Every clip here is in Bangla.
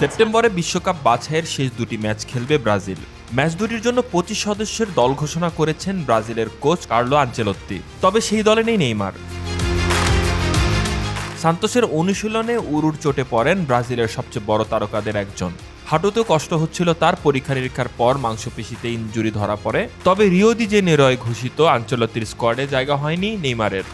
সেপ্টেম্বরে বিশ্বকাপ বাছাইয়ের শেষ দুটি ম্যাচ খেলবে ব্রাজিল। ম্যাচ দুটির জন্য পঁচিশ সদস্যের দল ঘোষণা করেছেন ব্রাজিলের কোচ কার্লো আঞ্চেলত্তি। তবে সেই দলে নেই নেইমার। সান্তোসের অনুশীলনে উরুর চোটে পড়েন ব্রাজিলের সবচেয়ে বড় তারকাদের একজন। হাঁটুতেও কষ্ট হচ্ছিল তার পরীক্ষা নিরীক্ষার পর মাংসপেশিতে ইঞ্জুরি ধরা পড়ে। তবে রিও দি জেনেরয় ঘোষিত আঞ্চলত্তির স্কোয়াডে জায়গা হয়নি নেইমারের।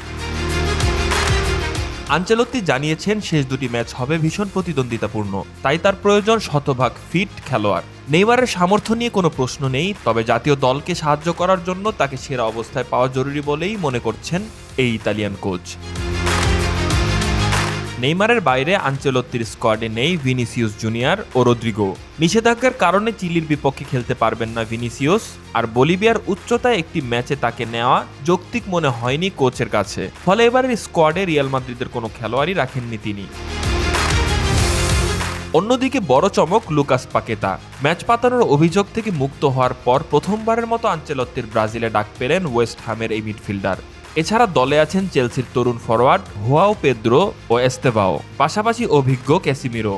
আঞ্চলত্তি জানিয়েছেন শেষ দুটি ম্যাচ হবে ভীষণ প্রতিদ্বন্দ্বিতাপূর্ণ। তাই তার প্রয়োজন শতভাগ ফিট খেলোয়াড়। নেইমারের সামর্থ্য নিয়ে কোনো প্রশ্ন নেই, তবে জাতীয় দলকে সাহায্য করার জন্য তাকে সেরা অবস্থায় পাওয়া জরুরি বলেই মনে করছেন এই ইতালিয়ান কোচ। নেইমারের বাইরে আঞ্চলত্তির স্কোয়াডে নেই ভিনিসিয়াস জুনিয়র ও রদ্রিগো। নিষেধাজ্ঞার কারণে চিলির বিপক্ষে খেলতে পারবেন না ভিনিসিয়াস আর বলিভিয়ার উচ্চতায় একটি ম্যাচে তাকে নেওয়া যৌক্তিক মনে হয়নি কোচের কাছে। ফলে এবারের স্কোয়াডে রিয়াল মাদ্রিদের কোনো খেলোয়াড়ই রাখেননি তিনি। অন্যদিকে বড় চমক লুকাস পাকেতা। ম্যাচ পাতানোর অভিযোগ থেকে মুক্ত হওয়ার পর প্রথমবারের মতো আঞ্চলত্বের ব্রাজিলে ডাক পেলেন ওয়েস্ট হামের এই মিডফিল্ডার। এছাড়া দলে আছেন চেলসির তরুণ ফরওয়ার্ড হুয়াও পেদ্রো ও এস্তেবাও, পাশাপাশি অভিজ্ঞ ক্যাসিমিরো।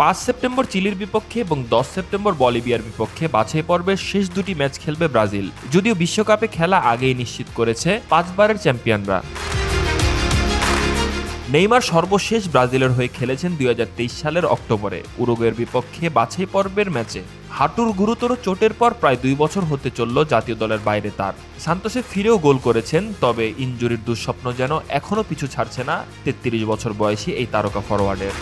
পাঁচ সেপ্টেম্বর চিলির বিপক্ষে এবং দশ সেপ্টেম্বর বলিভিয়ার বিপক্ষে বাছাই পর্বের শেষ দুটি ম্যাচ খেলবে ব্রাজিল, যদিও বিশ্বকাপে খেলা আগেই নিশ্চিত করেছে পাঁচবারের চ্যাম্পিয়নরা। নেইমার সর্বশেষ ব্রাজিলের হয়ে খেলেছেন দুই হাজার তেইশ সালের অক্টোবরে। উরুগের বিপক্ষে বাছাই পর্বের ম্যাচে। হাঁটুর গুরুতর চোটের পর প্রায় দুই বছর হতে চলল জাতীয় দলের বাইরে তার। সান্তোসে ফিরেও গোল করেছেন, তবে ইঞ্জুরির দুঃস্বপ্ন যেন এখনও পিছু ছাড়ছে না তেত্রিশ বছর বয়সী এই তারকা ফরওয়ার্ডের